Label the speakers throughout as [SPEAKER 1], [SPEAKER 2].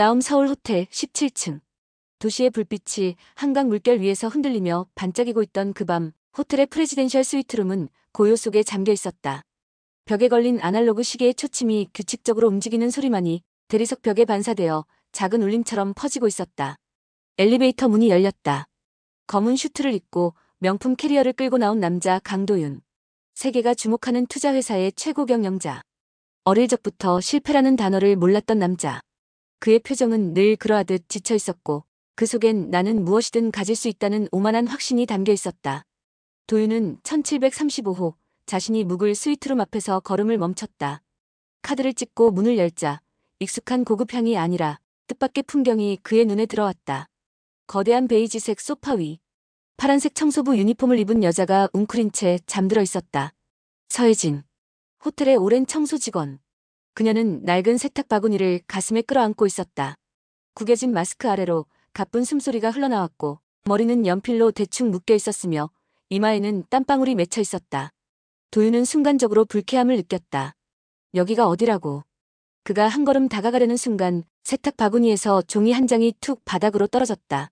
[SPEAKER 1] 라움 서울 호텔 17층. 도시의 불빛이 한강 물결 위에서 흔들리며 반짝이고 있던 그 밤, 호텔의 프레지덴셜 스위트룸은 고요 속에 잠겨 있었다. 벽에 걸린 아날로그 시계의 초침이 규칙적으로 움직이는 소리만이 대리석 벽에 반사되어 작은 울림처럼 퍼지고 있었다. 엘리베이터 문이 열렸다. 검은 슈트를 입고 명품 캐리어를 끌고 나온 남자 강도윤. 세계가 주목하는 투자회사의 최고 경영자. 어릴 적부터 실패라는 단어를 몰랐던 남자. 그의 표정은 늘 그러하듯 지쳐 있었고 그 속엔 나는 무엇이든 가질 수 있다는 오만한 확신이 담겨 있었다. 도윤은 1735호 자신이 묵을 스위트룸 앞에서 걸음을 멈췄다. 카드를 찍고 문을 열자 익숙한 고급향이 아니라 뜻밖의 풍경이 그의 눈에 들어왔다. 거대한 베이지색 소파 위 파란색 청소부 유니폼을 입은 여자가 웅크린 채 잠들어 있었다. 서혜진. 호텔의 오랜 청소 직원. 그녀는 낡은 세탁 바구니를 가슴에 끌어안고 있었다. 구겨진 마스크 아래로 가쁜 숨소리가 흘러나왔고 머리는 연필로 대충 묶여 있었으며 이마에는 땀방울이 맺혀 있었다. 도윤은 순간적으로 불쾌함을 느꼈다. 여기가 어디라고. 그가 한 걸음 다가가려는 순간 세탁 바구니에서 종이 한 장이 툭 바닥으로 떨어졌다.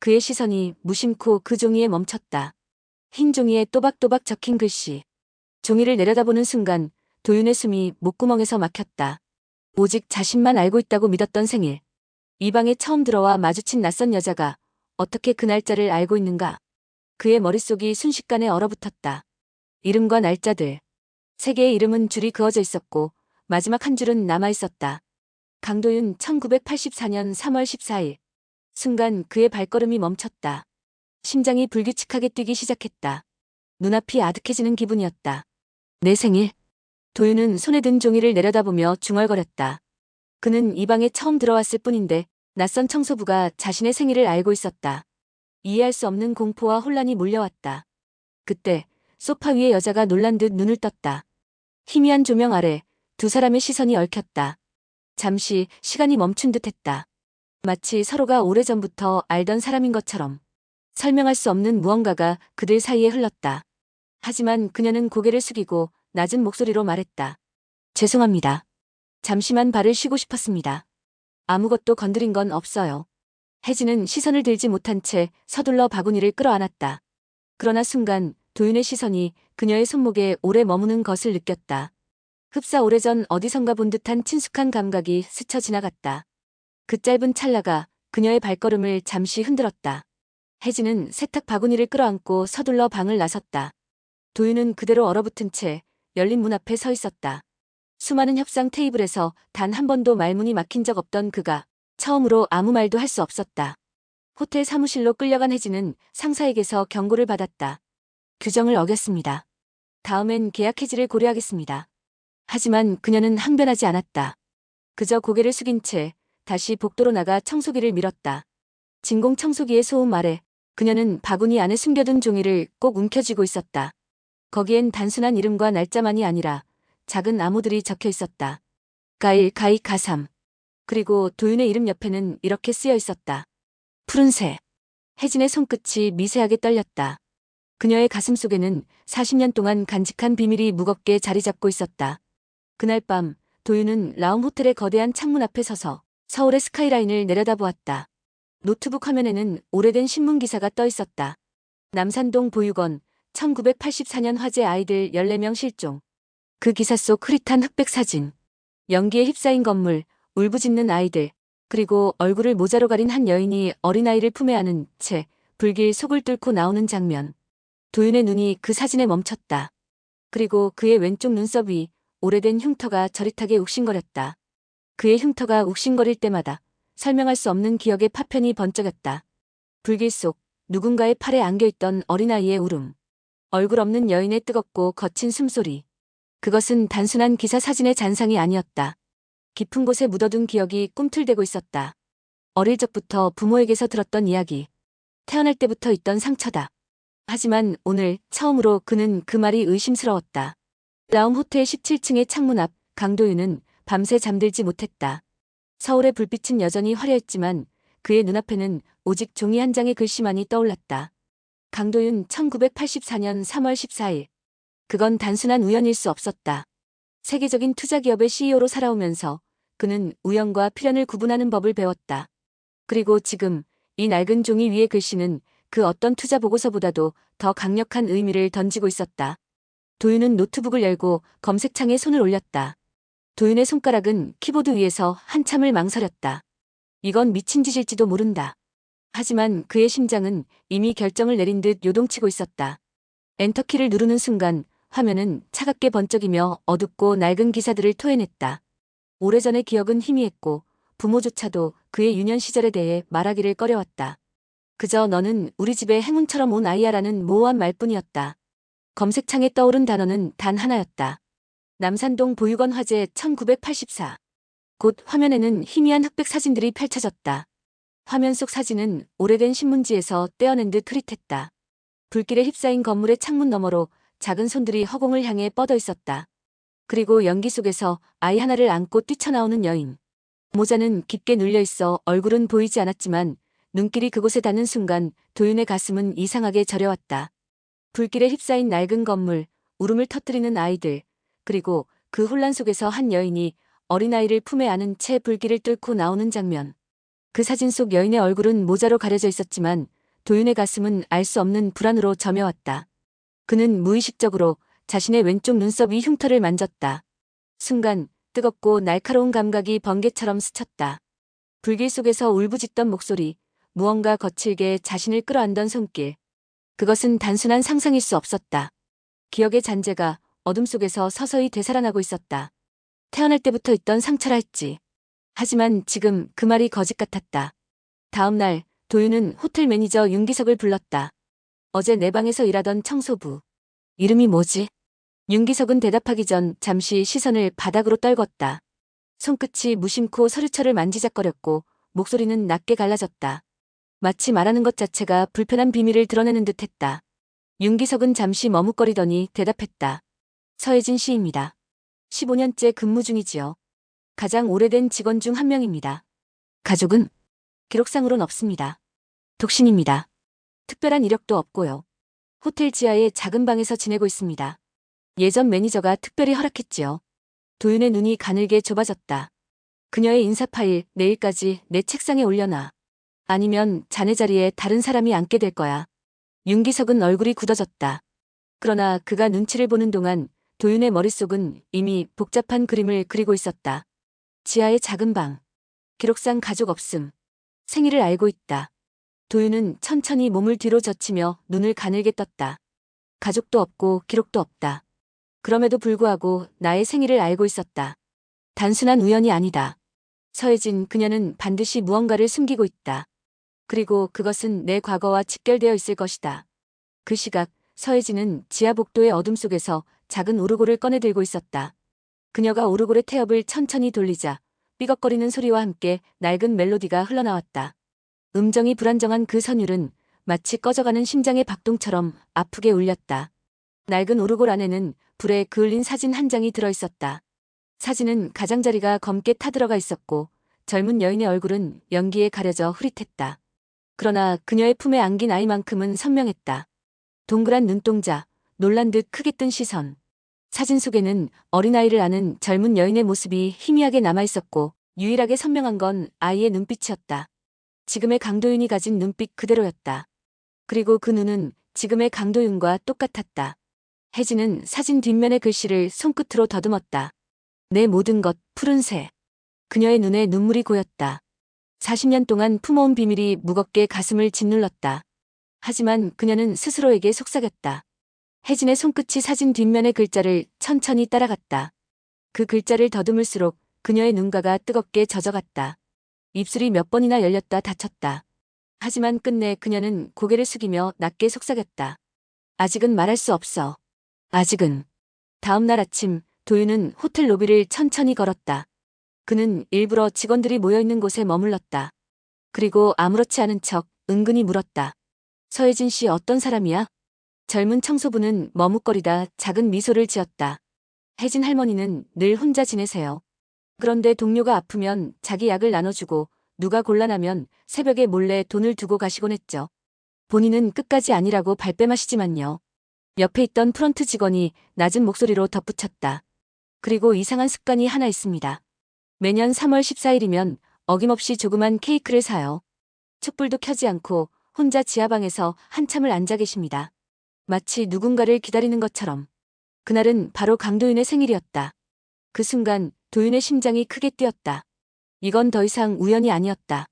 [SPEAKER 1] 그의 시선이 무심코 그 종이에 멈췄다. 흰 종이에 또박또박 적힌 글씨. 종이를 내려다보는 순간 도윤의 숨이 목구멍에서 막혔다. 오직 자신만 알고 있다고 믿었던 생일. 이 방에 처음 들어와 마주친 낯선 여자가 어떻게 그 날짜를 알고 있는가. 그의 머릿속이 순식간에 얼어붙었다. 이름과 날짜들. 세 개의 이름은 줄이 그어져 있었고 마지막 한 줄은 남아 있었다. 강도윤 1984년 3월 14일. 순간 그의 발걸음이 멈췄다. 심장이 불규칙하게 뛰기 시작했다. 눈앞이 아득해지는 기분이었다. 내 생일. 도윤은 손에 든 종이를 내려다보며 중얼거렸다. 그는 이 방에 처음 들어왔을 뿐인데 낯선 청소부가 자신의 생일을 알고 있었다. 이해할 수 없는 공포와 혼란이 몰려왔다. 그때 소파 위에 여자가 놀란 듯 눈을 떴다. 희미한 조명 아래 두 사람의 시선이 얽혔다. 잠시 시간이 멈춘 듯 했다. 마치 서로가 오래전부터 알던 사람인 것처럼. 설명할 수 없는 무언가가 그들 사이에 흘렀다. 하지만 그녀는 고개를 숙이고 낮은 목소리로 말했다. 죄송합니다. 잠시만 발을 쉬고 싶었습니다. 아무것도 건드린 건 없어요. 혜진은 시선을 들지 못한 채 서둘러 바구니를 끌어안았다. 그러나 순간 도윤의 시선이 그녀의 손목에 오래 머무는 것을 느꼈다. 흡사 오래전 어디선가 본 듯한 친숙한 감각이 스쳐 지나갔다. 그 짧은 찰나가 그녀의 발걸음을 잠시 흔들었다. 혜진은 세탁 바구니를 끌어안고 서둘러 방을 나섰다. 도윤은 그대로 얼어붙은 채 열린 문 앞에 서 있었다. 수많은 협상 테이블에서 단 한 번도 말문이 막힌 적 없던 그가 처음으로 아무 말도 할 수 없었다. 호텔 사무실로 끌려간 혜진은 상사에게서 경고를 받았다. 규정을 어겼습니다. 다음엔 계약 해지를 고려하겠습니다. 하지만 그녀는 항변하지 않았다. 그저 고개를 숙인 채 다시 복도로 나가 청소기를 밀었다. 진공 청소기의 소음 아래 그녀는 바구니 안에 숨겨둔 종이를 꼭 움켜쥐고 있었다. 거기엔 단순한 이름과 날짜만이 아니라 작은 나무들이 적혀 있었다. 가일, 가이, 가삼. 그리고 도윤의 이름 옆에는 이렇게 쓰여 있었다. 푸른새. 혜진의 손끝이 미세하게 떨렸다. 그녀의 가슴 속에는 40년 동안 간직한 비밀이 무겁게 자리 잡고 있었다. 그날 밤 도윤은 라움 호텔의 거대한 창문 앞에 서서 서울의 스카이라인을 내려다보았다. 노트북 화면에는 오래된 신문 기사가 떠 있었다. 남산동 보육원 1984년 화재 아이들 14명 실종. 그 기사 속 흐릿한 흑백 사진. 연기에 휩싸인 건물, 울부짖는 아이들, 그리고 얼굴을 모자로 가린 한 여인이 어린아이를 품에 안은 채 불길 속을 뚫고 나오는 장면. 도윤의 눈이 그 사진에 멈췄다. 그리고 그의 왼쪽 눈썹 위 오래된 흉터가 저릿하게 욱신거렸다. 그의 흉터가 욱신거릴 때마다 설명할 수 없는 기억의 파편이 번쩍였다. 불길 속 누군가의 팔에 안겨있던 어린아이의 울음. 얼굴 없는 여인의 뜨겁고 거친 숨소리. 그것은 단순한 기사 사진의 잔상이 아니었다. 깊은 곳에 묻어둔 기억이 꿈틀대고 있었다. 어릴 적부터 부모에게서 들었던 이야기. 태어날 때부터 있던 상처다. 하지만 오늘 처음으로 그는 그 말이 의심스러웠다. 라움 호텔 17층의 창문 앞 강도윤은 밤새 잠들지 못했다. 서울의 불빛은 여전히 화려했지만 그의 눈앞에는 오직 종이 한 장의 글씨만이 떠올랐다. 강도윤 1984년 3월 14일. 그건 단순한 우연일 수 없었다. 세계적인 투자 기업의 CEO로 살아오면서 그는 우연과 필연을 구분하는 법을 배웠다. 그리고 지금 이 낡은 종이 위의 글씨는 그 어떤 투자 보고서보다도 더 강력한 의미를 던지고 있었다. 도윤은 노트북을 열고 검색창에 손을 올렸다. 도윤의 손가락은 키보드 위에서 한참을 망설였다. 이건 미친 짓일지도 모른다. 하지만 그의 심장은 이미 결정을 내린 듯 요동치고 있었다. 엔터키를 누르는 순간 화면은 차갑게 번쩍이며 어둡고 낡은 기사들을 토해냈다. 오래전의 기억은 희미했고 부모조차도 그의 유년 시절에 대해 말하기를 꺼려왔다. 그저 너는 우리 집에 행운처럼 온 아이야라는 모호한 말뿐이었다. 검색창에 떠오른 단어는 단 하나였다. 남산동 보육원 화재 1984. 곧 화면에는 희미한 흑백 사진들이 펼쳐졌다. 화면 속 사진은 오래된 신문지에서 떼어낸 듯 흐릿했다. 불길에 휩싸인 건물의 창문 너머로 작은 손들이 허공을 향해 뻗어 있었다. 그리고 연기 속에서 아이 하나를 안고 뛰쳐나오는 여인. 모자는 깊게 눌려 있어 얼굴은 보이지 않았지만 눈길이 그곳에 닿는 순간 도윤의 가슴은 이상하게 저려왔다. 불길에 휩싸인 낡은 건물, 울음을 터뜨리는 아이들, 그리고 그 혼란 속에서 한 여인이 어린아이를 품에 안은 채 불길을 뚫고 나오는 장면. 그 사진 속 여인의 얼굴은 모자로 가려져 있었지만 도윤의 가슴은 알 수 없는 불안으로 점여왔다. 그는 무의식적으로 자신의 왼쪽 눈썹 위 흉터를 만졌다. 순간 뜨겁고 날카로운 감각이 번개처럼 스쳤다. 불길 속에서 울부짖던 목소리, 무언가 거칠게 자신을 끌어안던 손길. 그것은 단순한 상상일 수 없었다. 기억의 잔재가 어둠 속에서 서서히 되살아나고 있었다. 태어날 때부터 있던 상처라 했지. 하지만 지금 그 말이 거짓 같았다. 다음 날 도윤은 호텔 매니저 윤기석을 불렀다. 어제 내 방에서 일하던 청소부. 이름이 뭐지? 윤기석은 대답하기 전 잠시 시선을 바닥으로 떨궜다. 손끝이 무심코 서류철을 만지작거렸고 목소리는 낮게 갈라졌다. 마치 말하는 것 자체가 불편한 비밀을 드러내는 듯했다. 윤기석은 잠시 머뭇거리더니 대답했다. 서혜진 씨입니다. 15년째 근무 중이지요. 가장 오래된 직원 중 한 명입니다. 가족은 기록상으론 없습니다. 독신입니다. 특별한 이력도 없고요. 호텔 지하의 작은 방에서 지내고 있습니다. 예전 매니저가 특별히 허락했지요. 도윤의 눈이 가늘게 좁아졌다. 그녀의 인사 파일 내일까지 내 책상에 올려놔. 아니면 자네 자리에 다른 사람이 앉게 될 거야. 윤기석은 얼굴이 굳어졌다. 그러나 그가 눈치를 보는 동안 도윤의 머릿속은 이미 복잡한 그림을 그리고 있었다. 지하의 작은 방. 기록상 가족 없음. 생일을 알고 있다. 도윤은 천천히 몸을 뒤로 젖히며 눈을 가늘게 떴다. 가족도 없고 기록도 없다. 그럼에도 불구하고 나의 생일을 알고 있었다. 단순한 우연이 아니다. 서혜진 그녀는 반드시 무언가를 숨기고 있다. 그리고 그것은 내 과거와 직결되어 있을 것이다. 그 시각 서혜진은 지하 복도의 어둠 속에서 작은 오르골을 꺼내 들고 있었다. 그녀가 오르골의 태엽을 천천히 돌리자 삐걱거리는 소리와 함께 낡은 멜로디가 흘러나왔다. 음정이 불안정한 그 선율은 마치 꺼져가는 심장의 박동처럼 아프게 울렸다. 낡은 오르골 안에는 불에 그을린 사진 한 장이 들어있었다. 사진은 가장자리가 검게 타들어가 있었고 젊은 여인의 얼굴은 연기에 가려져 흐릿했다. 그러나 그녀의 품에 안긴 아이만큼은 선명했다. 동그란 눈동자, 놀란 듯 크게 뜬 시선. 사진 속에는 어린아이를 아는 젊은 여인의 모습이 희미하게 남아있었고 유일하게 선명한 건 아이의 눈빛이었다. 지금의 강도윤이 가진 눈빛 그대로였다. 그리고 그 눈은 지금의 강도윤과 똑같았다. 혜진은 사진 뒷면의 글씨를 손끝으로 더듬었다. 내 모든 것 푸른새. 그녀의 눈에 눈물이 고였다. 40년 동안 품어온 비밀이 무겁게 가슴을 짓눌렀다. 하지만 그녀는 스스로에게 속삭였다. 혜진의 손끝이 사진 뒷면의 글자를 천천히 따라갔다. 그 글자를 더듬을수록 그녀의 눈가가 뜨겁게 젖어갔다. 입술이 몇 번이나 열렸다 닫혔다. 하지만 끝내 그녀는 고개를 숙이며 낮게 속삭였다. 아직은 말할 수 없어. 아직은. 다음 날 아침 도윤은 호텔 로비를 천천히 걸었다. 그는 일부러 직원들이 모여있는 곳에 머물렀다. 그리고 아무렇지 않은 척 은근히 물었다. 서혜진 씨 어떤 사람이야? 젊은 청소부는 머뭇거리다 작은 미소를 지었다. 혜진 할머니는 늘 혼자 지내세요. 그런데 동료가 아프면 자기 약을 나눠주고 누가 곤란하면 새벽에 몰래 돈을 두고 가시곤 했죠. 본인은 끝까지 아니라고 발뺌하시지만요. 옆에 있던 프런트 직원이 낮은 목소리로 덧붙였다. 그리고 이상한 습관이 하나 있습니다. 매년 3월 14일이면 어김없이 조그만 케이크를 사요. 촛불도 켜지 않고 혼자 지하방에서 한참을 앉아 계십니다. 마치 누군가를 기다리는 것처럼. 그날은 바로 강도윤의 생일이었다. 그 순간 도윤의 심장이 크게 뛰었다. 이건 더 이상 우연이 아니었다.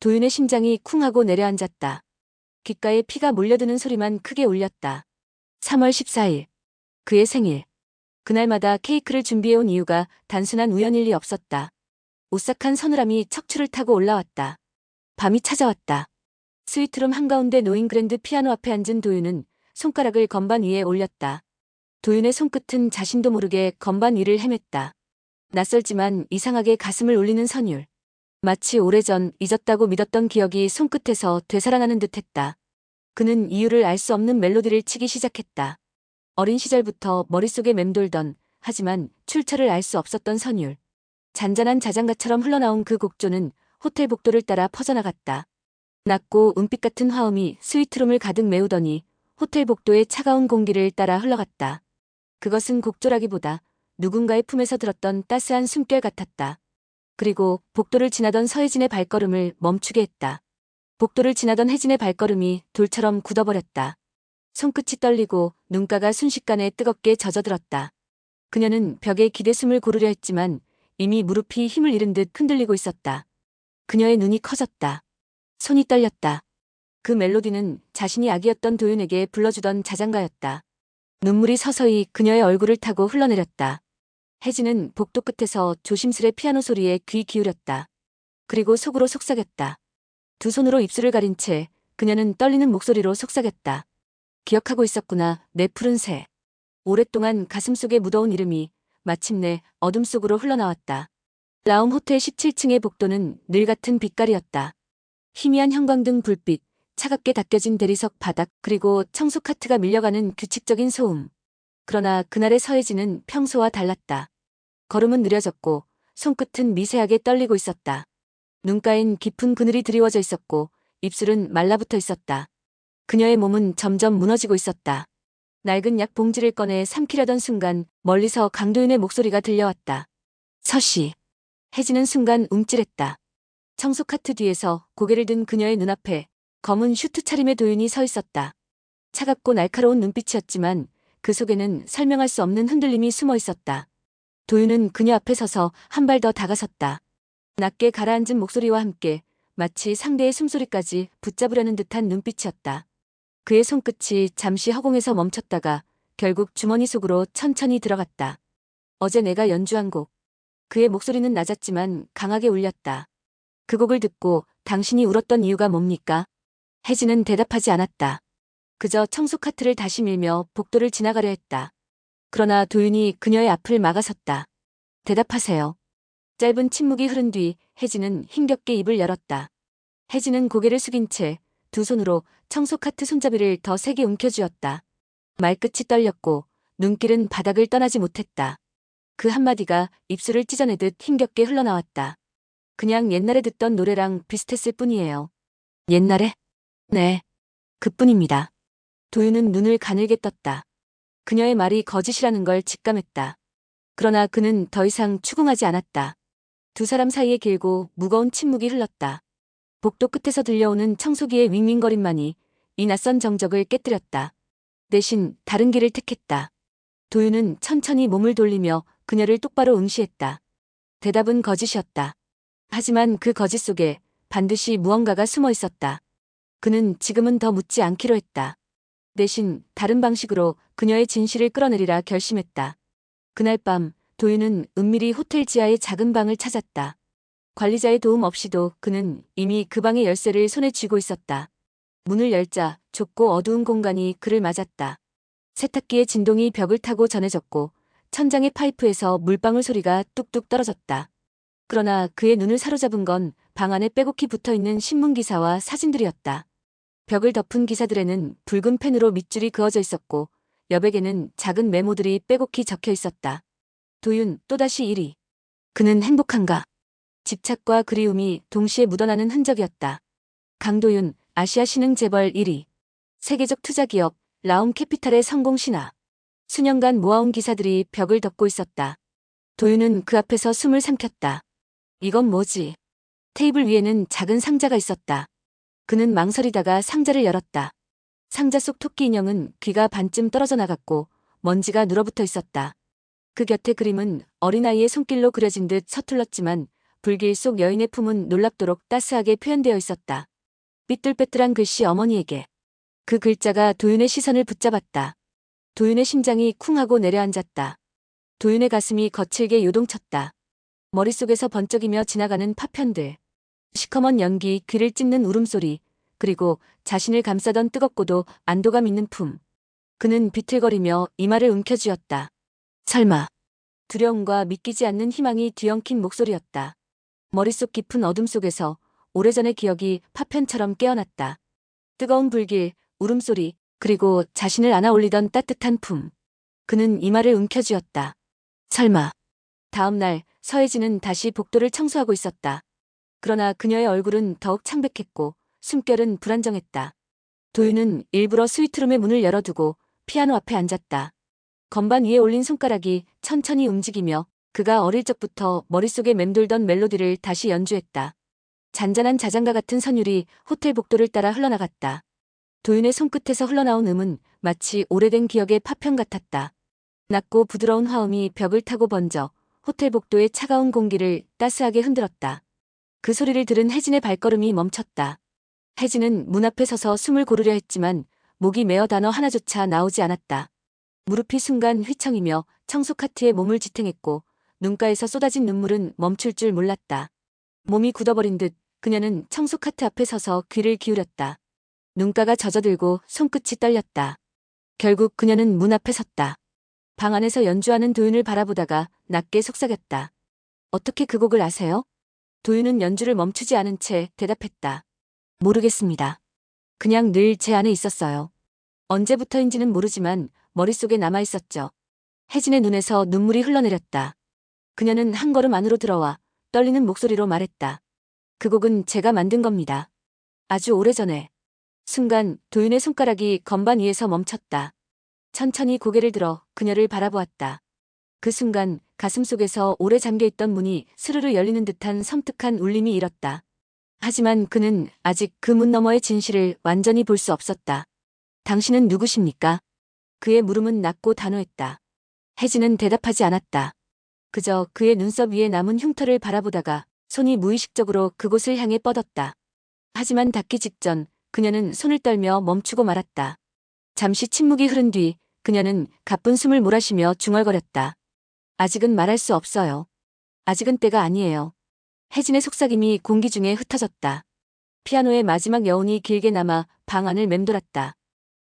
[SPEAKER 1] 도윤의 심장이 쿵 하고 내려앉았다. 귓가에 피가 몰려드는 소리만 크게 울렸다. 3월 14일. 그의 생일. 그날마다 케이크를 준비해온 이유가 단순한 우연일 리 없었다. 오싹한 서늘함이 척추를 타고 올라왔다. 밤이 찾아왔다. 스위트룸 한가운데 놓인 그랜드 피아노 앞에 앉은 도윤은 손가락을 건반 위에 올렸다. 도윤의 손끝은 자신도 모르게 건반 위를 헤맸다. 낯설지만 이상하게 가슴을 울리는 선율. 마치 오래전 잊었다고 믿었던 기억이 손끝에서 되살아나는 듯했다. 그는 이유를 알 수 없는 멜로디를 치기 시작했다. 어린 시절부터 머릿속에 맴돌던 하지만 출처를 알 수 없었던 선율. 잔잔한 자장가처럼 흘러나온 그 곡조는 호텔 복도를 따라 퍼져나갔다. 낮고 은빛 같은 화음이 스위트룸을 가득 메우더니 호텔 복도의 차가운 공기를 따라 흘러갔다. 그것은 곡조라기보다 누군가의 품에서 들었던 따스한 숨결 같았다. 그리고 복도를 지나던 서혜진의 발걸음을 멈추게 했다. 복도를 지나던 혜진의 발걸음이 돌처럼 굳어버렸다. 손끝이 떨리고 눈가가 순식간에 뜨겁게 젖어들었다. 그녀는 벽에 기대 숨을 고르려 했지만 이미 무릎이 힘을 잃은 듯 흔들리고 있었다. 그녀의 눈이 커졌다. 손이 떨렸다. 그 멜로디는 자신이 아기였던 도윤에게 불러주던 자장가였다. 눈물이 서서히 그녀의 얼굴을 타고 흘러내렸다. 혜진은 복도 끝에서 조심스레 피아노 소리에 귀 기울였다. 그리고 속으로 속삭였다. 두 손으로 입술을 가린 채 그녀는 떨리는 목소리로 속삭였다. 기억하고 있었구나, 내 푸른 새. 오랫동안 가슴속에 묻어온 이름이 마침내 어둠 속으로 흘러나왔다. 라움 호텔 17층의 복도는 늘 같은 빛깔이었다. 희미한 형광등 불빛, 차갑게 닦여진 대리석 바닥, 그리고 청소 카트가 밀려가는 규칙적인 소음. 그러나 그날의 서혜진은 평소와 달랐다. 걸음은 느려졌고 손끝은 미세하게 떨리고 있었다. 눈가엔 깊은 그늘이 드리워져 있었고 입술은 말라붙어 있었다. 그녀의 몸은 점점 무너지고 있었다. 낡은 약 봉지를 꺼내 삼키려던 순간 멀리서 강도윤의 목소리가 들려왔다. 서씨. 혜진은 순간 움찔했다. 청소 카트 뒤에서 고개를 든 그녀의 눈앞에 검은 슈트 차림의 도윤이 서 있었다. 차갑고 날카로운 눈빛이었지만 그 속에는 설명할 수 없는 흔들림이 숨어 있었다. 도윤은 그녀 앞에 서서 한 발 더 다가섰다. 낮게 가라앉은 목소리와 함께 마치 상대의 숨소리까지 붙잡으려는 듯한 눈빛이었다. 그의 손끝이 잠시 허공에서 멈췄다가 결국 주머니 속으로 천천히 들어갔다. 어제 내가 연주한 곡. 그의 목소리는 낮았지만 강하게 울렸다. 그 곡을 듣고 당신이 울었던 이유가 뭡니까? 혜진은 대답하지 않았다. 그저 청소 카트를 다시 밀며 복도를 지나가려 했다. 그러나 도윤이 그녀의 앞을 막아섰다. 대답하세요. 짧은 침묵이 흐른 뒤 혜진은 힘겹게 입을 열었다. 혜진은 고개를 숙인 채 두 손으로 청소 카트 손잡이를 더 세게 움켜쥐었다. 말끝이 떨렸고 눈길은 바닥을 떠나지 못했다. 그 한마디가 입술을 찢어내듯 힘겹게 흘러나왔다. 그냥 옛날에 듣던 노래랑 비슷했을 뿐이에요. 옛날에? 네. 그뿐입니다. 도윤은 눈을 가늘게 떴다. 그녀의 말이 거짓이라는 걸 직감했다. 그러나 그는 더 이상 추궁하지 않았다. 두 사람 사이에 길고 무거운 침묵이 흘렀다. 복도 끝에서 들려오는 청소기의 윙윙거림만이 이 낯선 정적을 깨뜨렸다. 대신 다른 길을 택했다. 도윤은 천천히 몸을 돌리며 그녀를 똑바로 응시했다. 대답은 거짓이었다. 하지만 그 거짓 속에 반드시 무언가가 숨어 있었다. 그는 지금은 더 묻지 않기로 했다. 대신 다른 방식으로 그녀의 진실을 끌어내리라 결심했다. 그날 밤 도윤은 은밀히 호텔 지하의 작은 방을 찾았다. 관리자의 도움 없이도 그는 이미 그 방의 열쇠를 손에 쥐고 있었다. 문을 열자 좁고 어두운 공간이 그를 맞았다. 세탁기의 진동이 벽을 타고 전해졌고 천장의 파이프에서 물방울 소리가 뚝뚝 떨어졌다. 그러나 그의 눈을 사로잡은 건 방 안에 빼곡히 붙어 있는 신문 기사와 사진들이었다. 벽을 덮은 기사들에는 붉은 펜으로 밑줄이 그어져 있었고 여백에는 작은 메모들이 빼곡히 적혀 있었다. 도윤 또다시 1위. 그는 행복한가? 집착과 그리움이 동시에 묻어나는 흔적이었다. 강도윤 아시아 신흥 재벌 1위. 세계적 투자 기업 라움 캐피탈의 성공 신화. 수년간 모아온 기사들이 벽을 덮고 있었다. 도윤은 그 앞에서 숨을 삼켰다. 이건 뭐지? 테이블 위에는 작은 상자가 있었다. 그는 망설이다가 상자를 열었다. 상자 속 토끼 인형은 귀가 반쯤 떨어져 나갔고 먼지가 눌어붙어 있었다. 그 곁에 그림은 어린아이의 손길로 그려진 듯 서툴렀지만 불길 속 여인의 품은 놀랍도록 따스하게 표현되어 있었다. 삐뚤빼뚤한 글씨 어머니에게. 그 글자가 도윤의 시선을 붙잡았다. 도윤의 심장이 쿵 하고 내려앉았다. 도윤의 가슴이 거칠게 요동쳤다. 머릿속에서 번쩍이며 지나가는 파편들. 시커먼 연기, 귀를 찢는 울음소리, 그리고 자신을 감싸던 뜨겁고도 안도감 있는 품. 그는 비틀거리며 이마를 움켜쥐었다. 설마. 두려움과 믿기지 않는 희망이 뒤엉킨 목소리였다. 머릿속 깊은 어둠 속에서 오래전의 기억이 파편처럼 깨어났다. 뜨거운 불길, 울음소리, 그리고 자신을 안아 올리던 따뜻한 품. 그는 이마를 움켜쥐었다. 설마. 다음 날 서혜진은 다시 복도를 청소하고 있었다. 그러나 그녀의 얼굴은 더욱 창백했고 숨결은 불안정했다. 도윤은 일부러 스위트룸의 문을 열어두고 피아노 앞에 앉았다. 건반 위에 올린 손가락이 천천히 움직이며 그가 어릴 적부터 머릿속에 맴돌던 멜로디를 다시 연주했다. 잔잔한 자장가 같은 선율이 호텔 복도를 따라 흘러나갔다. 도윤의 손끝에서 흘러나온 음은 마치 오래된 기억의 파편 같았다. 낮고 부드러운 화음이 벽을 타고 번져 호텔 복도의 차가운 공기를 따스하게 흔들었다. 그 소리를 들은 혜진의 발걸음이 멈췄다. 혜진은 문 앞에 서서 숨을 고르려 했지만 목이 메어 단어 하나조차 나오지 않았다. 무릎이 순간 휘청이며 청소 카트에 몸을 지탱했고 눈가에서 쏟아진 눈물은 멈출 줄 몰랐다. 몸이 굳어버린 듯 그녀는 청소 카트 앞에 서서 귀를 기울였다. 눈가가 젖어들고 손끝이 떨렸다. 결국 그녀는 문 앞에 섰다. 방 안에서 연주하는 도윤을 바라보다가 낮게 속삭였다. 어떻게 그 곡을 아세요? 도윤은 연주를 멈추지 않은 채 대답했다. 모르겠습니다. 그냥 늘 제 안에 있었어요. 언제부터인지는 모르지만 머릿속에 남아 있었죠. 혜진의 눈에서 눈물이 흘러내렸다. 그녀는 한 걸음 안으로 들어와 떨리는 목소리로 말했다. 그 곡은 제가 만든 겁니다. 아주 오래전에. 순간 도윤의 손가락이 건반 위에서 멈췄다. 천천히 고개를 들어 그녀를 바라보았다. 그 순간 가슴 속에서 오래 잠겨있던 문이 스르르 열리는 듯한 섬뜩한 울림이 일었다. 하지만 그는 아직 그 문 너머의 진실을 완전히 볼 수 없었다. 당신은 누구십니까? 그의 물음은 낮고 단호했다. 혜진은 대답하지 않았다. 그저 그의 눈썹 위에 남은 흉터를 바라보다가 손이 무의식적으로 그곳을 향해 뻗었다. 하지만 닿기 직전 그녀는 손을 떨며 멈추고 말았다. 잠시 침묵이 흐른 뒤 그녀는 가쁜 숨을 몰아쉬며 중얼거렸다. 아직은 말할 수 없어요. 아직은 때가 아니에요. 혜진의 속삭임이 공기 중에 흩어졌다. 피아노의 마지막 여운이 길게 남아 방 안을 맴돌았다.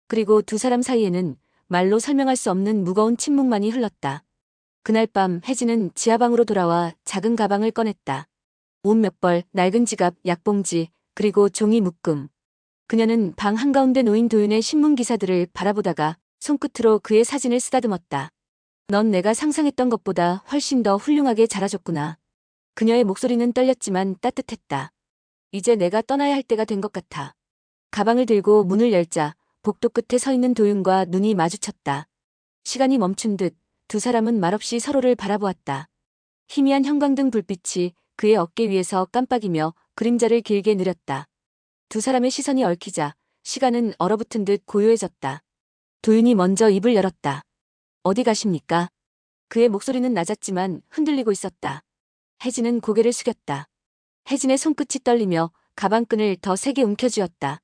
[SPEAKER 1] 그리고 두 사람 사이에는 말로 설명할 수 없는 무거운 침묵만이 흘렀다. 그날 밤 혜진은 지하방으로 돌아와 작은 가방을 꺼냈다. 옷 몇 벌, 낡은 지갑, 약봉지, 그리고 종이 묶음. 그녀는 방 한가운데 놓인 도윤의 신문 기사들을 바라보다가 손끝으로 그의 사진을 쓰다듬었다. 넌 내가 상상했던 것보다 훨씬 더 훌륭하게 자라줬구나. 그녀의 목소리는 떨렸지만 따뜻했다. 이제 내가 떠나야 할 때가 된 것 같아. 가방을 들고 문을 열자 복도 끝에 서 있는 도윤과 눈이 마주쳤다. 시간이 멈춘 듯 두 사람은 말없이 서로를 바라보았다. 희미한 형광등 불빛이 그의 어깨 위에서 깜빡이며 그림자를 길게 느렸다. 두 사람의 시선이 얽히자 시간은 얼어붙은 듯 고요해졌다. 도윤이 먼저 입을 열었다. 어디 가십니까? 그의 목소리는 낮았지만 흔들리고 있었다. 혜진은 고개를 숙였다. 혜진의 손끝이 떨리며 가방끈을 더 세게 움켜쥐었다.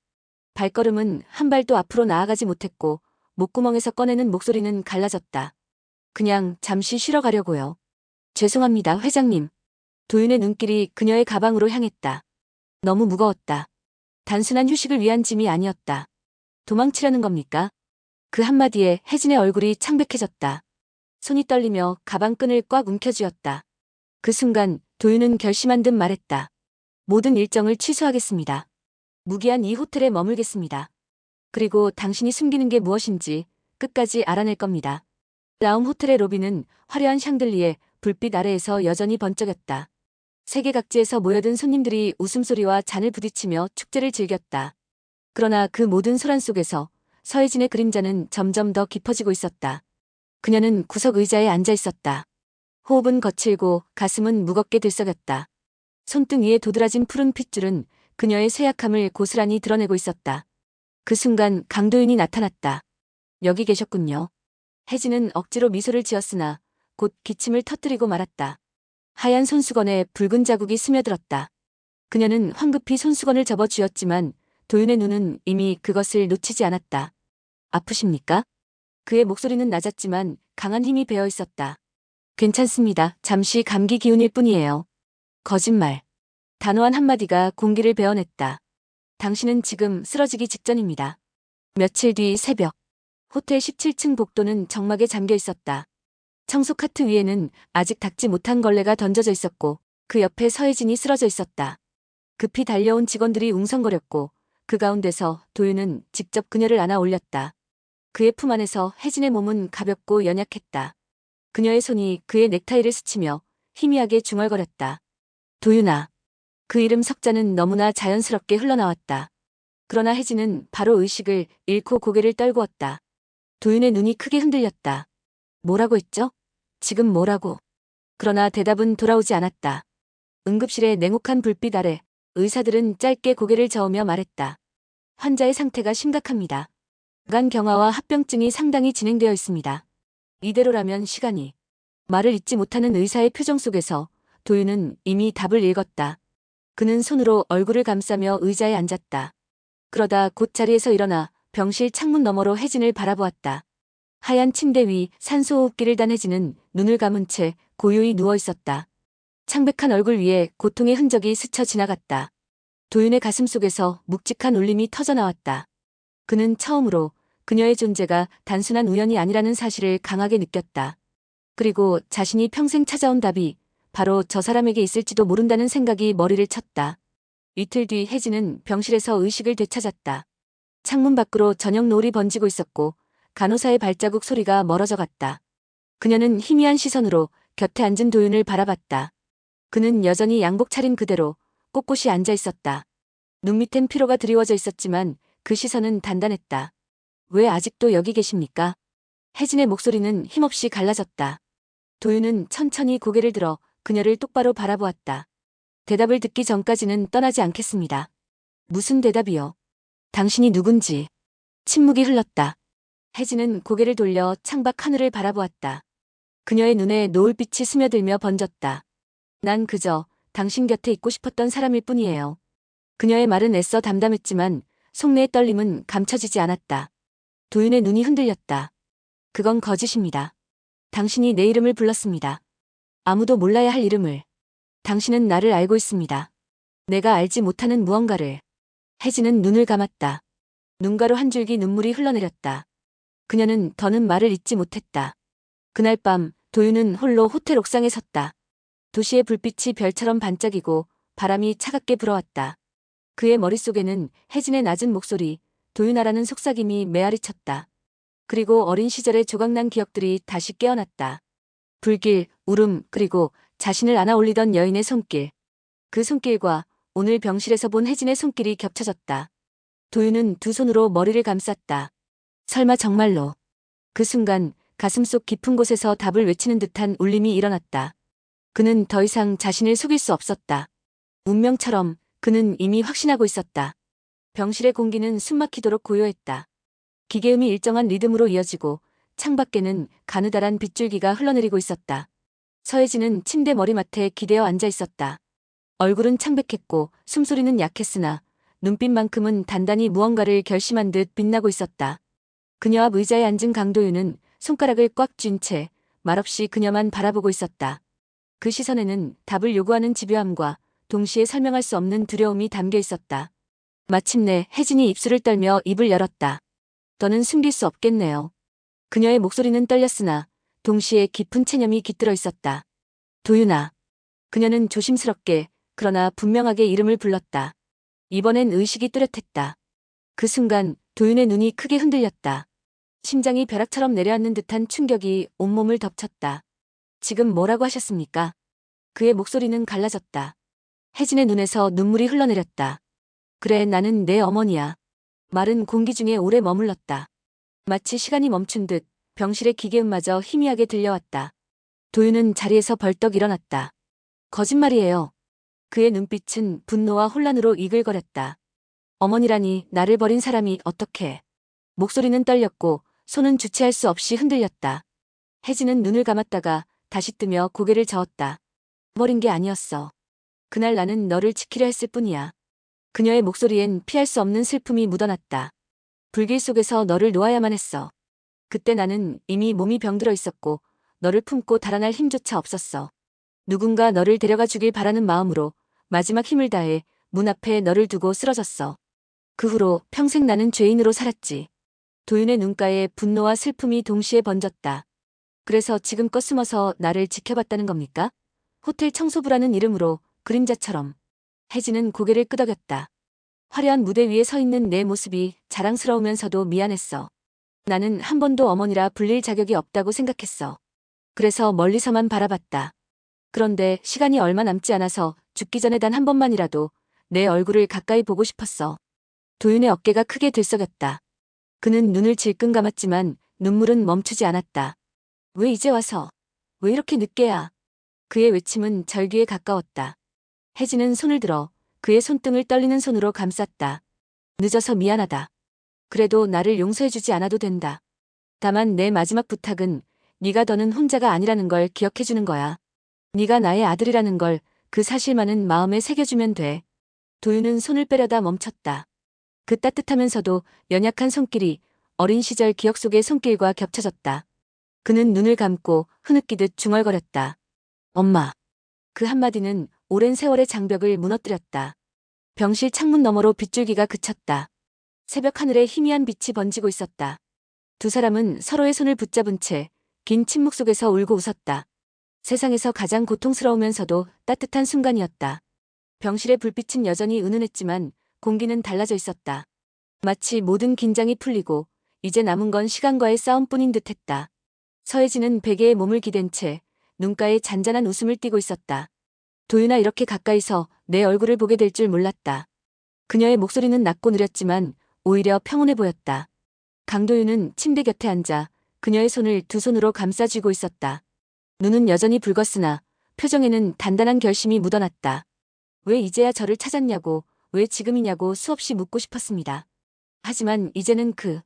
[SPEAKER 1] 발걸음은 한 발도 앞으로 나아가지 못했고 목구멍에서 꺼내는 목소리는 갈라졌다. 그냥 잠시 쉬러 가려고요. 죄송합니다, 회장님. 도윤의 눈길이 그녀의 가방으로 향했다. 너무 무거웠다. 단순한 휴식을 위한 짐이 아니었다. 도망치려는 겁니까? 그 한마디에 혜진의 얼굴이 창백해졌다. 손이 떨리며 가방끈을 꽉 움켜쥐었다. 그 순간 도윤은 결심한 듯 말했다. 모든 일정을 취소하겠습니다. 무기한 이 호텔에 머물겠습니다. 그리고 당신이 숨기는 게 무엇인지 끝까지 알아낼 겁니다. 라움 호텔의 로비는 화려한 샹들리에 불빛 아래에서 여전히 번쩍였다. 세계 각지에서 모여든 손님들이 웃음소리와 잔을 부딪히며 축제를 즐겼다. 그러나 그 모든 소란 속에서 서혜진의 그림자는 점점 더 깊어지고 있었다. 그녀는 구석 의자에 앉아 있었다. 호흡은 거칠고 가슴은 무겁게 들썩였다. 손등 위에 도드라진 푸른 핏줄은 그녀의 쇠약함을 고스란히 드러내고 있었다. 그 순간 강도윤이 나타났다. 여기 계셨군요. 혜진은 억지로 미소를 지었으나 곧 기침을 터뜨리고 말았다. 하얀 손수건에 붉은 자국이 스며들었다. 그녀는 황급히 손수건을 접어 쥐었지만 도윤의 눈은 이미 그것을 놓치지 않았다. 아프십니까? 그의 목소리는 낮았지만 강한 힘이 배어 있었다. 괜찮습니다. 잠시 감기 기운일 뿐이에요. 거짓말. 단호한 한마디가 공기를 베어냈다. 당신은 지금 쓰러지기 직전입니다. 며칠 뒤 새벽. 호텔 17층 복도는 정막에 잠겨 있었다. 청소 카트 위에는 아직 닦지 못한 걸레가 던져져 있었고 그 옆에 서혜진이 쓰러져 있었다. 급히 달려온 직원들이 웅성거렸고 그 가운데서 도윤은 직접 그녀를 안아 올렸다. 그의 품 안에서 혜진의 몸은 가볍고 연약했다. 그녀의 손이 그의 넥타이를 스치며 희미하게 중얼거렸다. 도윤아. 그 이름 석자는 너무나 자연스럽게 흘러나왔다. 그러나 혜진은 바로 의식을 잃고 고개를 떨구었다. 도윤의 눈이 크게 흔들렸다. 뭐라고 했죠? 지금 뭐라고? 그러나 대답은 돌아오지 않았다. 응급실의 냉혹한 불빛 아래 의사들은 짧게 고개를 저으며 말했다. 환자의 상태가 심각합니다. 간 경화와 합병증이 상당히 진행되어 있습니다. 이대로라면 시간이. 말을 잇지 못하는 의사의 표정 속에서 도윤은 이미 답을 읽었다. 그는 손으로 얼굴을 감싸며 의자에 앉았다. 그러다 곧 자리에서 일어나 병실 창문 너머로 혜진을 바라보았다. 하얀 침대 위 산소호흡기를 단 혜진은 눈을 감은 채 고요히 누워 있었다. 창백한 얼굴 위에 고통의 흔적이 스쳐 지나갔다. 도윤의 가슴 속에서 묵직한 울림이 터져 나왔다. 그는 처음으로 그녀의 존재가 단순한 우연이 아니라는 사실을 강하게 느꼈다. 그리고 자신이 평생 찾아온 답이 바로 저 사람에게 있을지도 모른다는 생각이 머리를 쳤다. 이틀 뒤 혜진은 병실에서 의식을 되찾았다. 창문 밖으로 저녁 노을이 번지고 있었고 간호사의 발자국 소리가 멀어져 갔다. 그녀는 희미한 시선으로 곁에 앉은 도윤을 바라봤다. 그는 여전히 양복 차린 그대로 꼿꼿이 앉아 있었다. 눈 밑엔 피로가 드리워져 있었지만 그 시선은 단단했다. 왜 아직도 여기 계십니까? 혜진의 목소리는 힘없이 갈라졌다. 도윤은 천천히 고개를 들어 그녀를 똑바로 바라보았다. 대답을 듣기 전까지는 떠나지 않겠습니다. 무슨 대답이요? 당신이 누군지. 침묵이 흘렀다. 혜진은 고개를 돌려 창밖 하늘을 바라보았다. 그녀의 눈에 노을빛이 스며들며 번졌다. 난 그저 당신 곁에 있고 싶었던 사람일 뿐이에요. 그녀의 말은 애써 담담했지만 속내의 떨림은 감춰지지 않았다. 도윤의 눈이 흔들렸다. 그건 거짓입니다. 당신이 내 이름을 불렀습니다. 아무도 몰라야 할 이름을. 당신은 나를 알고 있습니다. 내가 알지 못하는 무언가를. 혜진은 눈을 감았다. 눈가로 한 줄기 눈물이 흘러내렸다. 그녀는 더는 말을 잇지 못했다. 그날 밤 도윤은 홀로 호텔 옥상에 섰다. 도시의 불빛이 별처럼 반짝이고 바람이 차갑게 불어왔다. 그의 머릿속에는 혜진의 낮은 목소리, 도윤아라는 속삭임이 메아리 쳤다. 그리고 어린 시절의 조각난 기억들이 다시 깨어났다. 불길, 울음, 그리고 자신을 안아 올리던 여인의 손길. 그 손길과 오늘 병실에서 본 혜진의 손길이 겹쳐졌다. 도윤은 두 손으로 머리를 감쌌다. 설마 정말로. 그 순간 가슴 속 깊은 곳에서 답을 외치는 듯한 울림이 일어났다. 그는 더 이상 자신을 속일 수 없었다. 운명처럼 그는 이미 확신하고 있었다. 병실의 공기는 숨막히도록 고요했다. 기계음이 일정한 리듬으로 이어지고 창밖에는 가느다란 빗줄기가 흘러내리고 있었다. 서혜진은 침대 머리맡에 기대어 앉아 있었다. 얼굴은 창백했고 숨소리는 약했으나 눈빛만큼은 단단히 무언가를 결심한 듯 빛나고 있었다. 그녀 앞 의자에 앉은 강도윤은 손가락을 꽉 쥔 채 말없이 그녀만 바라보고 있었다. 그 시선에는 답을 요구하는 집요함과 동시에 설명할 수 없는 두려움이 담겨 있었다. 마침내 혜진이 입술을 떨며 입을 열었다. 더는 숨길 수 없겠네요. 그녀의 목소리는 떨렸으나 동시에 깊은 체념이 깃들어 있었다. 도윤아. 그녀는 조심스럽게 그러나 분명하게 이름을 불렀다. 이번엔 의식이 뚜렷했다. 그 순간 도윤의 눈이 크게 흔들렸다. 심장이 벼락처럼 내려앉는 듯한 충격이 온몸을 덮쳤다. 지금 뭐라고 하셨습니까? 그의 목소리는 갈라졌다. 혜진의 눈에서 눈물이 흘러내렸다. 그래, 나는 내 어머니야. 말은 공기 중에 오래 머물렀다. 마치 시간이 멈춘 듯 병실의 기계음마저 희미하게 들려왔다. 도윤은 자리에서 벌떡 일어났다. 거짓말이에요. 그의 눈빛은 분노와 혼란으로 이글거렸다. 어머니라니 나를 버린 사람이 어떻게. 목소리는 떨렸고 손은 주체할 수 없이 흔들렸다. 혜진은 눈을 감았다가 다시 뜨며 고개를 저었다. 버린 게 아니었어. 그날 나는 너를 지키려 했을 뿐이야. 그녀의 목소리엔 피할 수 없는 슬픔이 묻어났다. 불길 속에서 너를 놓아야만 했어. 그때 나는 이미 몸이 병들어 있었고 너를 품고 달아날 힘조차 없었어. 누군가 너를 데려가 주길 바라는 마음으로 마지막 힘을 다해 문 앞에 너를 두고 쓰러졌어. 그 후로 평생 나는 죄인으로 살았지. 도윤의 눈가에 분노와 슬픔이 동시에 번졌다. 그래서 지금껏 숨어서 나를 지켜봤다는 겁니까? 호텔 청소부라는 이름으로 그림자처럼. 혜진은 고개를 끄덕였다. 화려한 무대 위에 서 있는 내 모습이 자랑스러우면서도 미안했어. 나는 한 번도 어머니라 불릴 자격이 없다고 생각했어. 그래서 멀리서만 바라봤다. 그런데 시간이 얼마 남지 않아서 죽기 전에 단 한 번만이라도 내 얼굴을 가까이 보고 싶었어. 도윤의 어깨가 크게 들썩였다. 그는 눈을 질끈 감았지만 눈물은 멈추지 않았다. 왜 이제 와서? 왜 이렇게 늦게야? 그의 외침은 절규에 가까웠다. 혜진은 손을 들어 그의 손등을 떨리는 손으로 감쌌다. 늦어서 미안하다. 그래도 나를 용서해주지 않아도 된다. 다만 내 마지막 부탁은 네가 더는 혼자가 아니라는 걸 기억해주는 거야. 네가 나의 아들이라는 걸 그 사실만은 마음에 새겨주면 돼. 도윤은 손을 빼려다 멈췄다. 그 따뜻하면서도 연약한 손길이 어린 시절 기억 속의 손길과 겹쳐졌다. 그는 눈을 감고 흐느끼듯 중얼거렸다. 엄마. 그 한마디는 오랜 세월의 장벽을 무너뜨렸다. 병실 창문 너머로 빗줄기가 그쳤다. 새벽 하늘에 희미한 빛이 번지고 있었다. 두 사람은 서로의 손을 붙잡은 채 긴 침묵 속에서 울고 웃었다. 세상에서 가장 고통스러우면서도 따뜻한 순간이었다. 병실의 불빛은 여전히 은은했지만 공기는 달라져 있었다. 마치 모든 긴장이 풀리고 이제 남은 건 시간과의 싸움뿐인 듯했다. 서혜진은 베개에 몸을 기댄 채 눈가에 잔잔한 웃음을 띠고 있었다. 도윤아 이렇게 가까이서 내 얼굴을 보게 될 줄 몰랐다. 그녀의 목소리는 낮고 느렸지만 오히려 평온해 보였다. 강도윤은 침대 곁에 앉아 그녀의 손을 두 손으로 감싸쥐고 있었다. 눈은 여전히 붉었으나 표정에는 단단한 결심이 묻어났다. 왜 이제야 저를 찾았냐고, 왜 지금이냐고 수없이 묻고 싶었습니다. 하지만 이제는 그